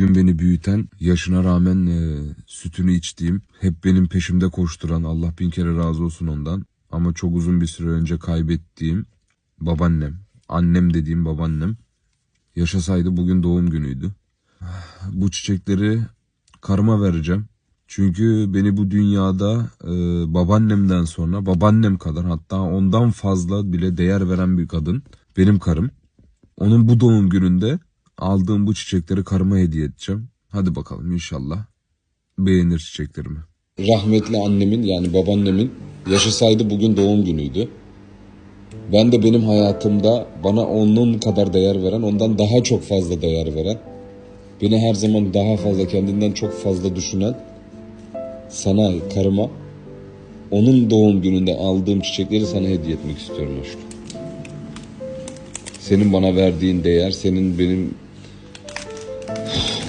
Bugün beni büyüten, yaşına rağmen e, sütünü içtiğim, hep benim peşimde koşturan, Allah bin kere razı olsun ondan. Ama çok uzun bir süre önce kaybettiğim babaannem, annem dediğim babaannem. Yaşasaydı bugün doğum günüydü. Bu çiçekleri karıma vereceğim. Çünkü beni bu dünyada e, babaannemden sonra babaannem kadar hatta ondan fazla bile değer veren bir kadın benim karım. Onun bu doğum gününde aldığım bu çiçekleri karıma hediye edeceğim. Hadi bakalım inşallah beğenir çiçeklerimi. rahmetli annemin yani babaannemin yaşasaydı bugün doğum günüydü. Ben de benim hayatımda bana onun kadar değer veren, ondan daha çok fazla değer veren, beni her zaman daha fazla kendinden çok fazla düşünen sana, karıma onun doğum gününde aldığım çiçekleri sana hediye etmek istiyorum aşkım. Senin bana verdiğin değer, senin benim